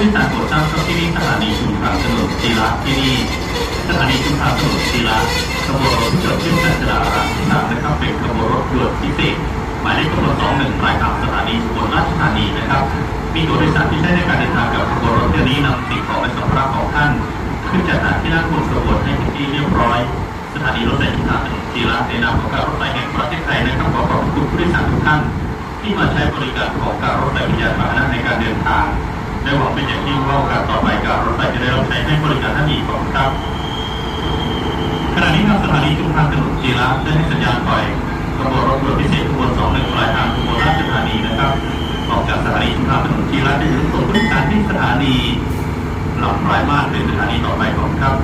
ทราบครับที่นี่สถานีชุมทางถนนจีระที่นี่สถานีชุมทางถนนจีระขบวนรถที่จอดขึ้นกัญจนารักษ์ที่สามนะครับเป็นขบวนรถด่วนพิเศษหมายเลขกำหนดสองหนึ่งปลายทางสถานีบลราชธานีนะครับ มีตัวโดยสารที่ใช้ในการเดินทางกับขบวนรถเที่ยวนี้นำสิ่งของและสัมภาระของท่าน ขึ้นจากฐานที่นั่งบนขบวนให้เป็นที่เรียบร้อย สถานีรถไฟชุมทางถนนจีระในนามของการรถไฟแห่งประเทศไทยนะครับขอขอบคุณผู้โดยสารทุกท่านที่มาใช้บริการของการรถไฟวิทยาพาในการเดินทาง ได้หวังเป็นอย่างยิ่งว่าโอกาสต่อไปการรถไฟจะได้รับใช้ให้บริการท่านอีกขอบครับขณะนี้ทางสถานีชุมทางถนนจีระได้ให้สัญญาณไฟขบวนรถด่วนพิเศษขบวน21ปลายทางขบวนราชธานีนะครับออกจากสถานีชุมทางถนนจีระได้ถึงส่งผู้โดยสารที่สถานีหลังปลายมาสเป็นสถานีต่อไปของครับ